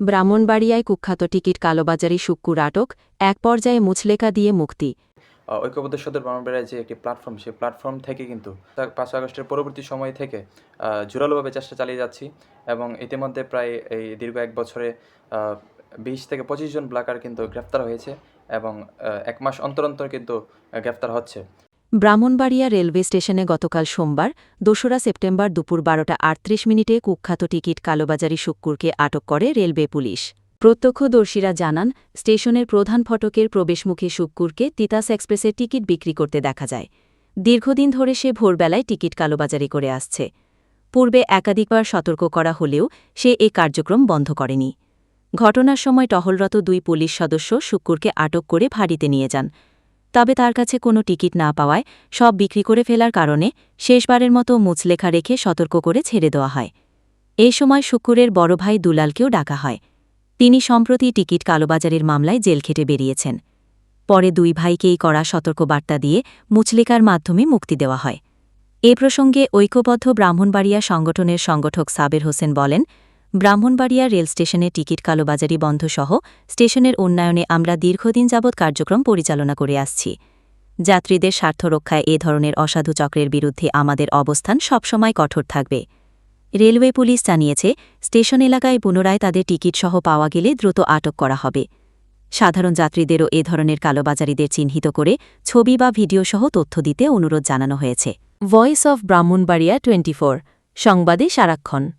ব্রাহ্মণবাড়িয়ায় কুখ্যাত টিকিট কালোবাজারি শুক্কুর আটক এক পর্যায়ে মুছলেকা দিয়ে মুক্তি। ঐক্যবদ্ধ সদর ব্রাহ্মণবাড়িয়ার যে একটি প্ল্যাটফর্ম সেই প্ল্যাটফর্ম থেকে কিন্তু পাঁচ আগস্টের পরবর্তী সময় থেকে জোরালোভাবে চেষ্টা চালিয়ে যাচ্ছি এবং ইতিমধ্যে প্রায় এই দীর্ঘ এক বছরে বিশ থেকে পঁচিশ জন ব্লাকার কিন্তু গ্রেফতার হয়েছে এবং এক মাস অন্তর অন্তর কিন্তু আহ, গ্রেফতার হচ্ছে। ব্রাহ্মণবাড়িয়া রেলওয়ে স্টেশনে গতকাল সোমবার, দোসরা সেপ্টেম্বর দুপুর বারোটা আটত্রিশ মিনিটে কুখ্যাত টিকিট কালোবাজারি শুক্কুরকে আটক করে রেলওয়ে পুলিশ। প্রত্যক্ষদর্শীরা জানান, স্টেশনের প্রধান ফটকের প্রবেশমুখী শুক্কুরকে তিতাস এক্সপ্রেসের টিকিট বিক্রি করতে দেখা যায়। দীর্ঘদিন ধরে সে ভোরবেলায় টিকিট কালোবাজারি করে আসছে। পূর্বে একাধিকবার সতর্ক করা হলেও সে এ কার্যক্রম বন্ধ করেনি। ঘটনার সময় টহলরত দুই পুলিশ সদস্য শুক্কুরকে আটক করে ভাড়িতে নিয়ে যান। তবে তার কাছে কোনো টিকিট না পাওয়ায় সব বিক্রি করে ফেলার কারণে শেষবারের মতো মুচলেখা রেখে সতর্ক করে ছেড়ে দেওয়া হয়। এ সময় শুক্কুরের বড় ভাই দুলালকেও ডাকা হয়। তিনি সম্প্রতি টিকিট কালোবাজারের মামলায় জেল খেটে বেরিয়েছেন। পরে দুই ভাইকেই করা সতর্কবার্তা দিয়ে মুচলেকার মাধ্যমে মুক্তি দেওয়া হয়। এ প্রসঙ্গে ঐক্যবদ্ধ ব্রাহ্মণবাড়িয়া সংগঠনের সংগঠক সাবের হোসেন বলেন ব্রাহ্মণবাড়িয়া রেল স্টেশনে টিকিট কালোবাজারি বন্ধসহ স্টেশনের উন্নয়নে আমরা দীর্ঘদিন যাবৎ কার্যক্রম পরিচালনা করে আসছি। যাত্রীদের স্বার্থ রক্ষায় এ ধরনের অসাধু চক্রের বিরুদ্ধে আমাদের অবস্থান সবসময় কঠোর থাকবে। রেলওয়ে পুলিশ জানিয়েছে, স্টেশন এলাকায় পুনরায় তাদের টিকিটসহ পাওয়া গেলে দ্রুত আটক করা হবে। সাধারণ যাত্রীদেরও এ ধরনের কালোবাজারিদের চিহ্নিত করে ছবি বা ভিডিওসহ তথ্য দিতে অনুরোধ জানানো হয়েছে। ভয়েস অব ব্রাহ্মণবাড়িয়া টোয়েন্টি সংবাদে সারাক্ষণ।